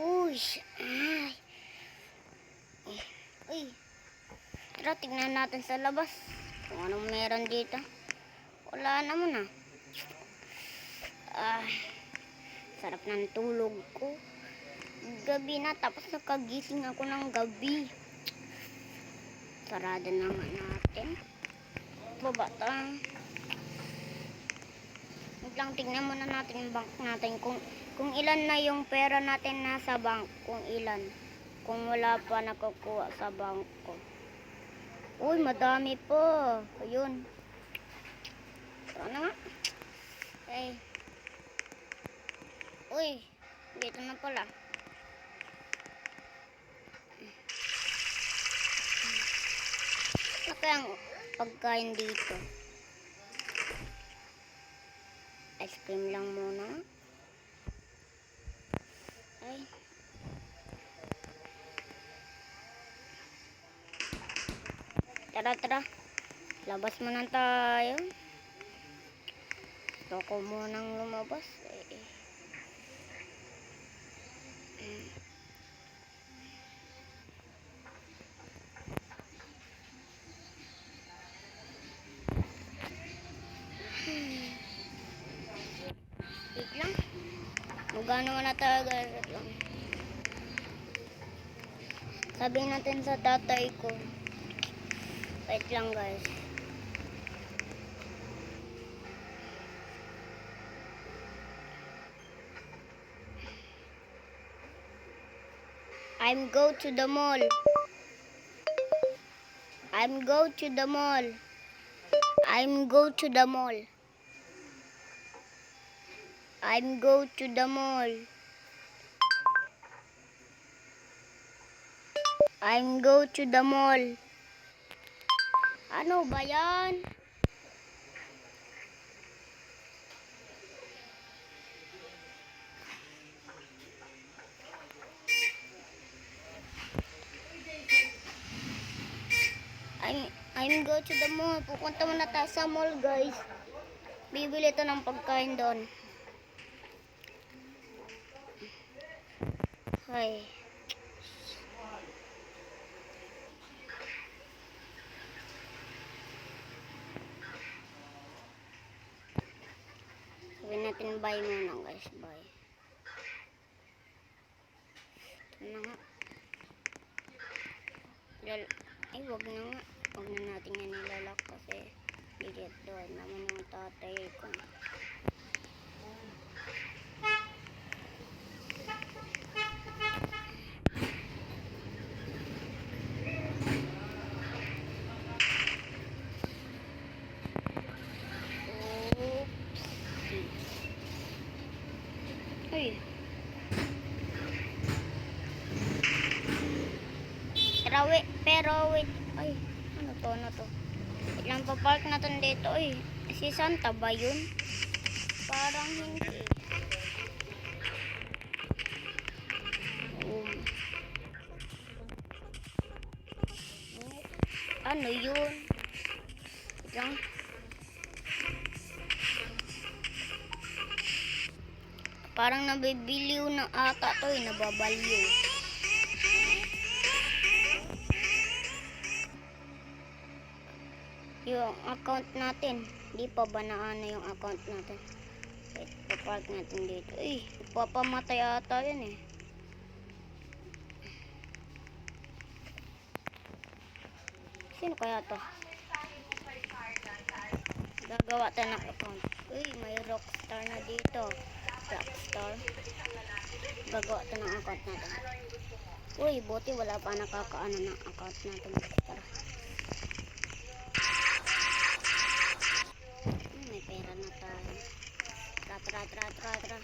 Uy, ay. Eh, Uy. Tara, tignan natin sa labas. Kung anong meron dito. Wala naman ah. Ah, sarap ng tulog ko. Gabi na, tapos nakagising ako ng gabi. Sarado na natin. Baba tayo. Wait lang, tignan muna natin yung bank natin. Kung, kung ilan na yung pera natin nasa bank. Kung ilan. Kung wala pa nakukuha sa bangko. Uy, madami po. Ayun. Ano nga? Ay. Uy, dito na pala. Ano kaya ang pagkain dito? Ice cream lang muna. Ay. Tara, tara. Labas mo na tayo. Gusto ko munang lumabas. Tayo guys. Wait lang. Sabihin natin sa tatay ko. Wait lang guys. I'm go to the mall. I'm go to the mall. I'm go to the mall. I'm go to the mall. I'm go to the mall. Ano ba yan? I'm, I'm go to the mall. Pupunta muna tayo sa mall, guys. Bibili ito ng pagkain doon. Ay. Sabihin natin bye muna guys. Bye. Ito na nga. Lal Ay, wag na nga. Wag na natin yan nilalak kasi digit doon naman yung tatay ko. Wait. Ay, ano to, ano to? Wait lang pa park natin dito. Ay, si Santa ba yun? Parang hindi. Um. Ano yun? Lang. Parang nabibiliw na ata to eh, nababaliw. Yung account natin, di pa ba naano yung account natin? Wait, papark natin dito. Eh, papamatay ata yun eh. Sino kaya to? Gagawa tayo ng account. Uy, may rockstar na dito. Rockstar. Gagawa tayo ng account natin. Uy, buti wala pa nakakaano ng account natin. Tara. Tra, tra, tra.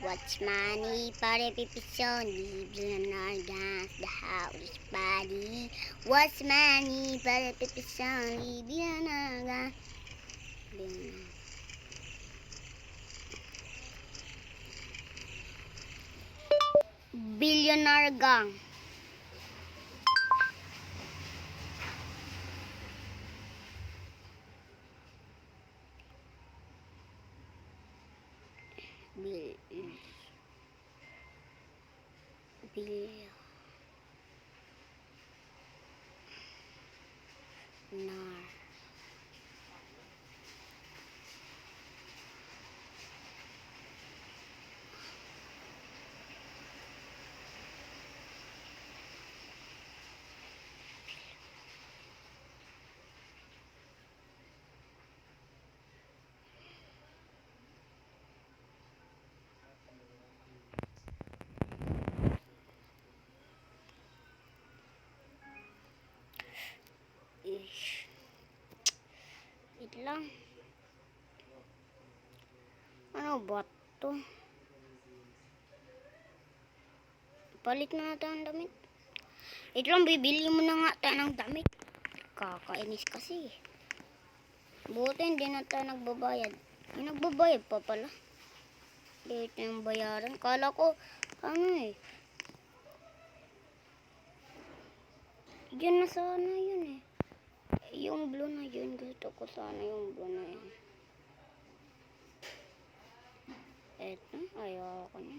What's money pipisyon? Bibili na gas, the house body. What's money? Bibili na gas. Bibili na. Billionaire gang. Lang. Ano ba to? Palit na natin ang damit. Wait lang, bibili mo na nga tayo ng damit. Kakainis kasi. Buti hindi na tayo nagbabayad. May nagbabayad pa pala. Dito yung bayaran. Kala ko, ano eh. Yun na sana yun eh. Yung blue na yun, gusto ko sana yung blue na yun. Eto, ayoko na.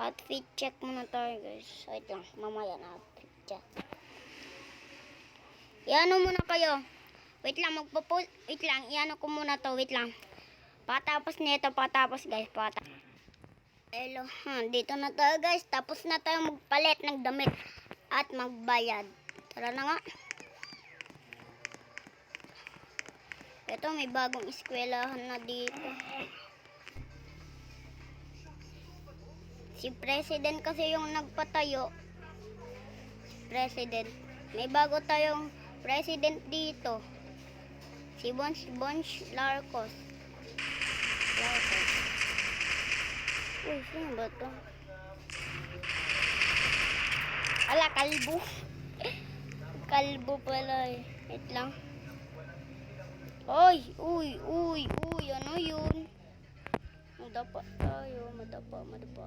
Outfit check muna tayo guys. Wait lang, mamaya na outfit check. Iano muna kayo. Wait lang, magpo Wait lang, iano ko muna to. Wait lang. Patapos nito, patapos guys, patapos. Hello, hmm, dito na tayo guys. Tapos na tayo magpalit ng damit at magbayad. Tara na nga. Ito, may bagong eskwelahan na dito. Si President kasi yung nagpatayo. President. May bago tayong President dito. Si Bons Bons Larcos. Larcos. Uy, sino ba to? Ala, kalbo. kalbo pala eh. Wait lang. Uy, uy, uy, uy, ano yun? Madapa tayo, madapa, madapa.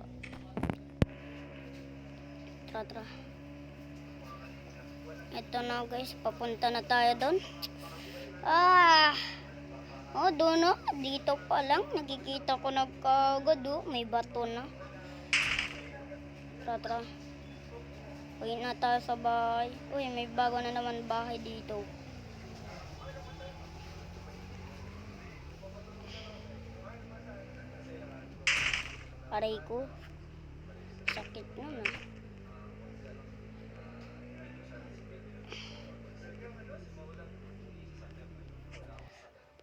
Tara, tara. Ito na guys, papunta na tayo doon. Ah! Oh, doon na. Dito pa lang. Nakikita ko na kagad oh. May bato na. Tara, tara. Uwi na tayo sa bahay. Uy, may bago na naman bahay dito. Aray ko. Sakit naman.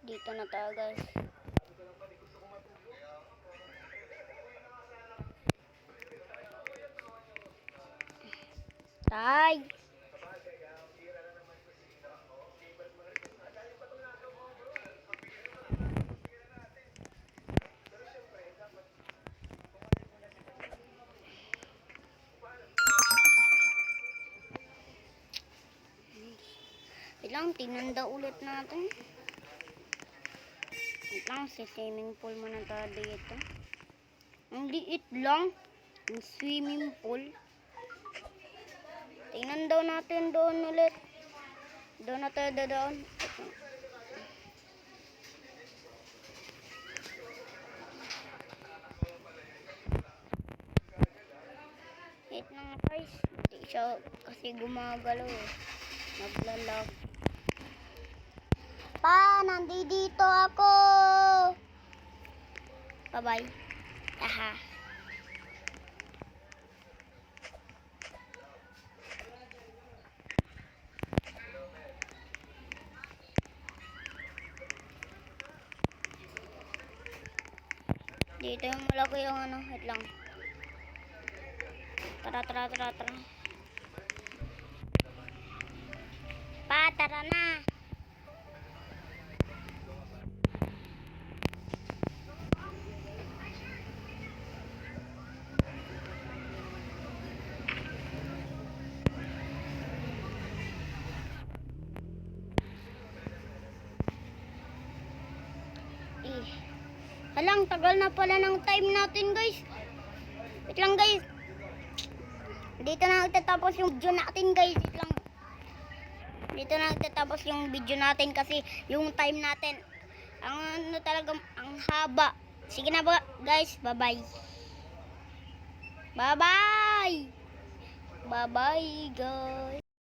Dito na tayo guys. Tay! Ilang tinanda ulit natin. Wait lang, si swimming pool muna tayo dito. Ang liit lang. Ang swimming pool. Tingnan daw natin doon ulit. Doon na tayo doon. Wait lang guys. Hindi siya kasi gumagalaw eh. Naglalag. Pa, nandito ako. Bye-bye. Aha. Dito yung malaki yung ano, wait lang. Tara, tara, tara, tara. Pa, tara na. Eh. Halang, tagal na pala ng time natin, guys. Wait lang, guys. Dito na nagtatapos yung video natin, guys. Wait lang. Dito na nagtatapos yung video natin kasi yung time natin, ang ano talaga, ang haba. Sige na po, guys. Bye-bye. Bye-bye. Bye-bye, guys.